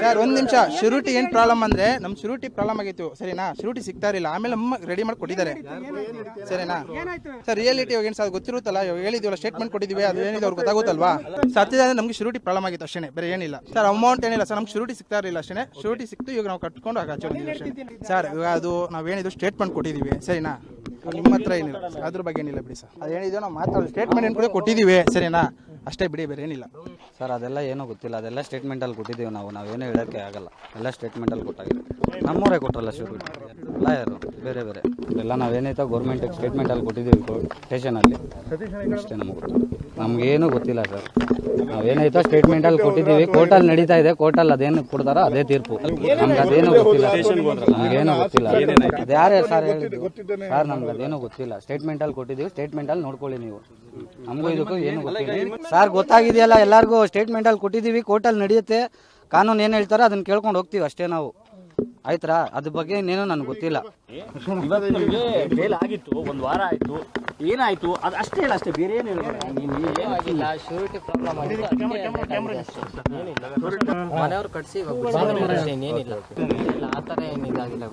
Sir, ಒಂದ್ ನಿಮಿಷ. ಶುರುಟಿ ಏನ್ ಪ್ರಾಬ್ಲಮ್ ಅಂದ್ರೆ, ನಮ್ ಶುರುಟಿ ಪ್ರಾಬ್ಲಮ್ ಆಗಿತ್ತು. ಸರಿನಾ? ಶುರುಟಿ ಸಿಗ್ತಾ ಇರಲಿಲ್ಲ. ಆಮೇಲೆ ಅಮ್ಮ ರೆಡಿ ಮಾಡಿ ಕೊಟ್ಟಿದ್ದಾರೆ. ಸರಿನಾ? ಸರ್ ರಿಯಾಲಿಟಿ ಇವಾಗ ಏನು ಸರ್ ಗೊತ್ತಿರುತ್ತಲ್ಲ? ಇವಾಗ ಸ್ಟೇಟ್ಮೆಂಟ್ ಕೊಟ್ಟಿದ್ದೀವಿ. ಅದು ಏನಿದೆ ಅವ್ರಿಗೆ ಗೊತ್ತಾಗುತ್ತಲ್ವಾ ಸತ್ಯದ ನಮಗೆ ನಮ್ಗೆ ಶುರುಟಿ ಪ್ರಾಬ್ಲಮ್ ಆಗಿತ್ತು ಅಷ್ಟೇ ಬೇರೆ ಏನಿಲ್ಲ. ಸರ್ ಅಮೌಂಟ್ ಏನಿಲ್ಲ. ಸರ್, ನಮ್ಗೆ ಶುರುಟಿ ಸಿಗ್ತಾ ಇರಲಿಲ್ಲ ಅಷ್ಟೇ ಶುರುಟಿ ಸಿಕ್ತು. ಇವಾಗ ನಾವು ಕಟ್ಕೊಂಡು ಹಾಕಿ ಸರ್, ಇವಾಗ ಅದು ನಾವೇನಿದು ಸ್ಟೇಟ್ಮೆಂಟ್ ಕೊಟ್ಟಿದ್ದೀವಿ. ಸರಿನಾ? ನಿಮ್ಮ ಹತ್ರ ಏನಿಲ್ಲ ಅದ್ರ ಬಗ್ಗೆ ಏನಿಲ್ಲ ಬಿಡಿ ಸರ್. ಅದೇನಿದೆಯೋ ನಾವು ಮಾತಾಡೋದು. ಸ್ಟೇಟ್ಮೆಂಟ್ ಏನು ಕೂಡ ಕೊಟ್ಟಿದ್ದೀವಿ ಸರಿನಾ? ಅಷ್ಟೇ ಬಿಡಿ ಬೇರೆ ಏನಿಲ್ಲ. ಸರ್ ಅದೆಲ್ಲ ಏನೂ ಗೊತ್ತಿಲ್ಲ. ಅದೆಲ್ಲ ಸ್ಟೇಟ್ಮೆಂಟಲ್ಲಿ ಕೊಟ್ಟಿದ್ದೀವಿ ನಾವು. ನಾವೇನೂ ಹೇಳೋಕ್ಕೆ ಆಗಲ್ಲ. ಎಲ್ಲ ಸ್ಟೇಟ್ಮೆಂಟಲ್ಲಿ ಕೊಟ್ಟಾಗಿದೆ. ನಮ್ಮೂರೇ ಕೊಟ್ಟರಲ್ಲ ಶುರು. ಲಾಯರು ಬೇರೆ ಬೇರೆ. ಎಲ್ಲ ನಾವೇನೈತೋ ಗೌರ್ಮೆಂಟಿಗೆ ಸ್ಟೇಟ್ಮೆಂಟಲ್ಲಿ ಕೊಟ್ಟಿದ್ದೀವಿ ಸ್ಟೇಷನಲ್ಲಿ ಅಷ್ಟೇ ನಮಗೇನು ಗೊತ್ತಿಲ್ಲ ಸರ್ ನಾವೇನೈತೋ ಸ್ಟೇಟ್ಮೆಂಟಲ್ಲಿ ಕೊಟ್ಟಿದ್ದೀವಿ. ಕೋರ್ಟಲ್ಲಿ ನಡೀತಾ ಇದೆ. ಕೋರ್ಟಲ್ಲಿ ಅದೇನು ಕೊಡ್ತಾರೋ ಅದೇ ತೀರ್ಪು. ನಮ್ಗೆ ಅದೇನು ಗೊತ್ತಿಲ್ಲ ನಮಗೇನು ಗೊತ್ತಿಲ್ಲ. ಅದು ಸರ್ ಹೇಳಿದ್ದು? ಸರ್ ನಮ್ಗೆ ಅದೇನು ಗೊತ್ತಿಲ್ಲ. ಸ್ಟೇಟ್ಮೆಂಟಲ್ಲಿ ಕೊಟ್ಟಿದ್ದೀವಿ. ಸ್ಟೇಟ್ಮೆಂಟಲ್ಲಿ ನೋಡ್ಕೊಳ್ಳಿ ನೀವು. ನಮಗೂ ಇದಕ್ಕೂ ಏನು ಗೊತ್ತಿಲ್ಲ. ಸರ್ ಗೊತ್ತಾಗಿದೆಯಲ್ಲ ಎಲ್ಲರಿಗೂ? ಸ್ಟೇಟ್ಮೆಂಟಲ್ಲಿ ಕೊಟ್ಟಿದ್ದೀವಿ. ಕೋರ್ಟಲ್ಲಿ ನಡೆಯುತ್ತೆ. ಕಾನೂನು ಏನು ಹೇಳ್ತಾರೋ ಅದನ್ನ ಕೇಳ್ಕೊಂಡು ಹೋಗ್ತೀವಿ ಅಷ್ಟೇ ನಾವು. ಆಯ್ತಾ ಅದ್ರ ಬಗ್ಗೆ ಇನ್ನೇನು ನನಗೆ ಗೊತ್ತಿಲ್ಲ. ಇವತ್ತು ನಿಮಗೆ ಬೇಲ್ ಆಗಿತ್ತು ಒಂದು ವಾರ ಆಯ್ತು. ಏನಾಯ್ತು? ಅದು ಅಷ್ಟೇ ಹೇಳ ಅಷ್ಟೇ ಬೇರೆ ಏನು ಇಲ್ಲ ಶೂರಿಟಿ ಪ್ರಾಬ್ಲಮ್ ಮನೆಯವ್ರು ಕಟ್ಸಿ ಏನಿಲ್ಲ ಆ ಥರ ಏನಿದಾಗಿಲ್ಲ